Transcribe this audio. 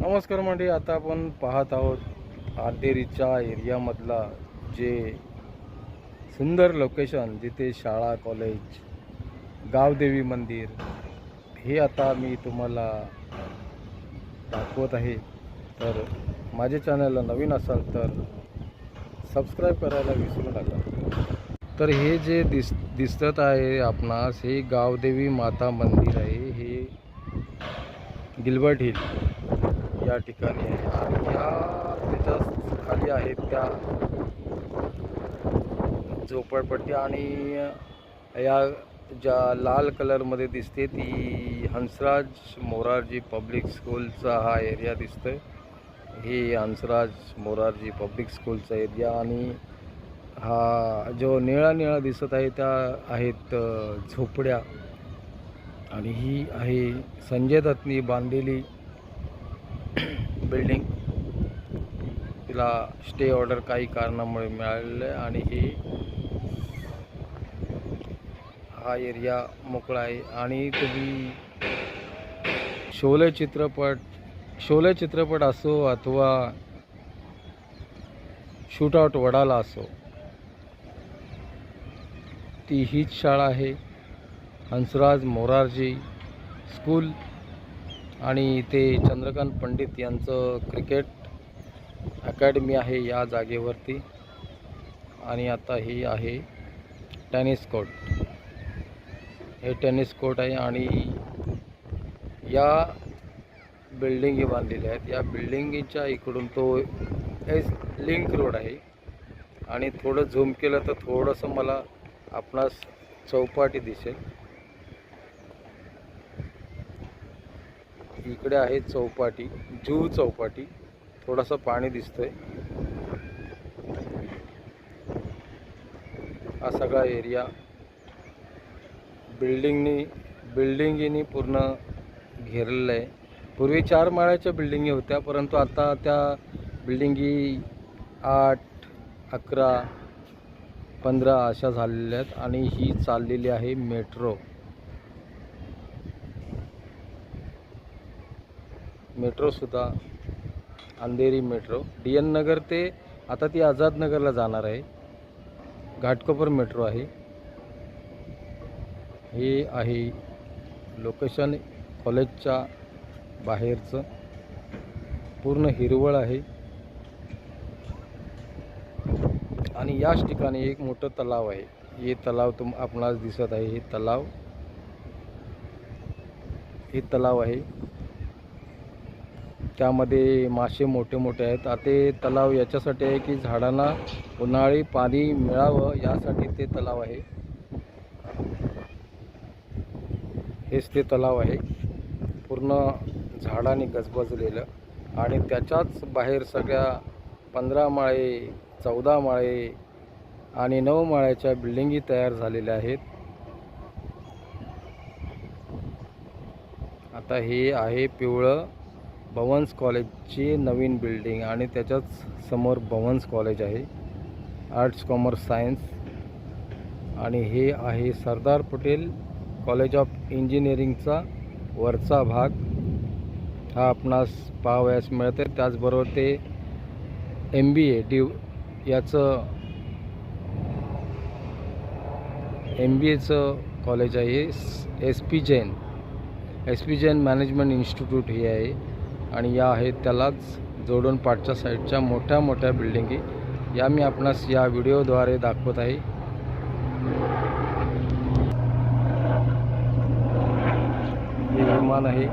नमस्कार मंडळी आता आपण पाहत आहोत आर्देरीच्या एरियामधला जे सुंदर लोकेशन जिथे शाळा कॉलेज गावदेवी मंदिर हे आता मी तुम्हाला दाखवत आहे. तर माझ्या चॅनलला नवीन असाल तर सबस्क्राईब करायला विसरू नका. तर हे जे दिस दिसत आहे आपणास हे गावदेवी माता मंदिर आहे. हे गिलबर्ट हिल. या ठिकाणी आहे. आणि या त्याच्याखाली आहेत त्या झोपडपट्टी आणि या ज्या लाल कलरमध्ये दिसते ती हंसराज मोरारजी पब्लिक स्कूलचा हा एरिया दिसतोय. हे हंसराज मोरारजी पब्लिक स्कूलचा एरिया आणि हा जो निळा निळा दिसत आहे त्या आहेत झोपड्या. आणि ही आहे संजय दत्तनी बांधलेली बिल्डिंग. तिला स्टे ऑर्डर काही कारणामुळे मिळालेलं आहे आणि हे हा एरिया मोकळा आहे. आणि तुम्ही शोले चित्रपट शोले चित्रपट असो अथवा शूटआउट वडाला असो ती हीच शाळा आहे. हंसराज मोरारजी स्कूल आणि ते चंद्रकांत पंडित यांचं क्रिकेट अकॅडमी आहे या जागेवरती. आणि आता ही आहे टेनिस कोर्ट. हे टेनिस कोर्ट आहे आणि या बिल्डिंगी बांधलेल्या आहेत. या बिल्डिंगीच्या इकडून तो एस लिंक रोड आहे. आणि थोडं झूम केलं तर थोडंसं मला आपणास चौपाटी दिसेल. इकडे आहे चौपाटी जुहू चौपाटी. थोडंसं पाणी दिसतंय. हा सगळा एरिया. बिल्डिंगनी बिल्डिंगीनी पूर्ण घेरलेलं आहे. पूर्वी चार माळ्याच्या बिल्डिंगी होत्या परंतु आता त्या बिल्डिंगी आठ अकरा पंधरा अशा झालेल्या आहेत आणि ही चाललेली आहे metro. मेट्रोसुद्धा Andheri metro. D N Nagar ते आता ती आझाद नगरला जाणार आहे. घाटकोपर मेट्रो आहे. हे आहे लोकेशन कॉलेजच्या बाहेरचं. पूर्ण हिरवळ आहे. आणि याच ठिकाणी एक मोठं तलाव आहे. हे तलाव तुम आपणास दिसत आहे. हे तलाव हे तलाव आहे. त्यामध्ये मासे मोठे मोठे आहेत. आता ते तलाव याच्यासाठी आहे की झाडांना उन्हाळी पाणी मिळावं यासाठी ते तलाव आहे. हेच ते तलाव आहे. पूर्ण झाडाने गजबजलेलं. आणि त्याच्याच बाहेर सगळ्या पंधरा माळे चौदा माळे आणि नऊ माळ्याच्या बिल्डिंगी तयार झालेल्या आहेत. आता हे आहे पिवळं. भवन्स कॉलेजची नवीन बिल्डिंग आणि त्याच्याच समोर भवन्स कॉलेज आहे. आर्ट्स कॉमर्स सायन्स आणि हे आहे सरदार पटेल कॉलेज ऑफ इंजिनिअरिंगचा वरचा भाग. हा आपणास पाहावयास मिळते त्याचबरोबर ते एम बी ए डी याचं एम बी एचं कॉलेज आहे. S P Jain. S P Jain management institute हे आहे. आणि या आहेत त्यालाच जोडून पाठच्या साईडच्या मोठ्या मोठ्या बिल्डिंगी. या मी आपणास या व्हिडिओद्वारे दाखवत आहे. हे विमान आहे.